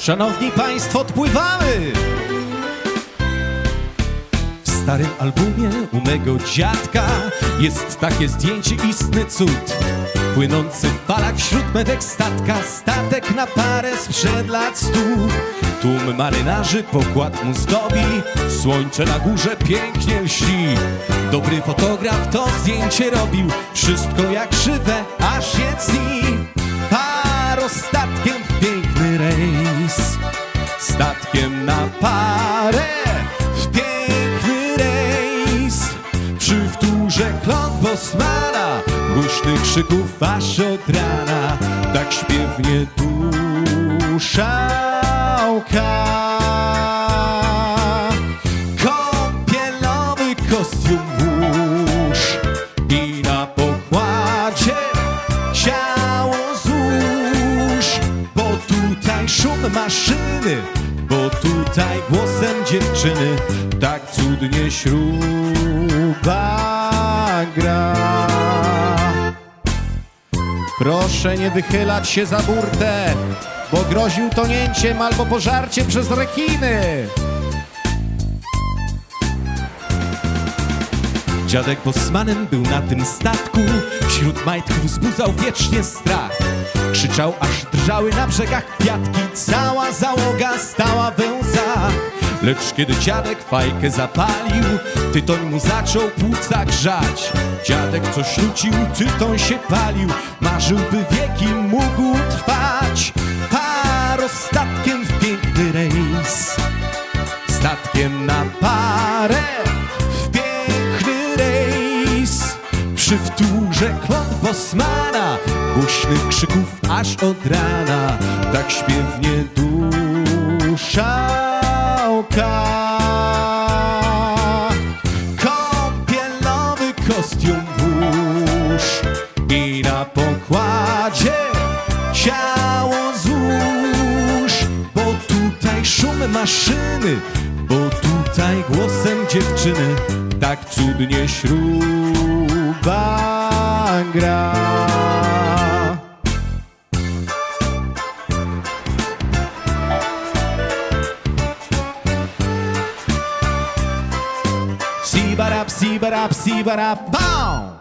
Szanowni Państwo, odpływamy! W starym albumie u mego dziadka jest takie zdjęcie istny cud. Płynący w falach wśród metek statka, statek na parę sprzed lat stu. Tłum marynarzy pokład mu zdobi, słońce na górze pięknie lśni. Dobry fotograf to zdjęcie robił, wszystko jak żywe, aż je cni. Parostatkiem w statkiem na parę w piękny rejs. Przy wtórze kląt Bosmana, głośnych krzyków aż od rana, tak śpiewnie duszałka. Kąpielowy kostium włóż i na pokładzie ciało złóż, bo tutaj szum maszyny, bo tutaj głosem dziewczyny tak cudnie śruba gra. Proszę nie wychylać się za burtę, bo grozi utonięciem albo pożarciem przez rekiny. Dziadek Bosmanem był na tym statku. Wśród majtków wzbudzał wiecznie strach. Krzyczał, aż drżały na brzegach kwiatki Cała załoga stała we łzach Lecz kiedy dziadek fajkę zapalił Tytoń mu zaczął płuca grzać Dziadek coś rzucił, tytoń się palił. Marzył, by wieki mógł trwać. Parostatkiem w piękny rejs. Statkiem na wtórze kląt Bosmana Głośnych krzyków aż od rana. Tak śpiewnie duszałka Kąpielowy kostium włóż I na pokładzie ciało złóż. Bo tutaj szum maszyny Bo tutaj głosem dziewczyny Tak cudnie śruba gra Sibarap, sibarap, sibarap, bam!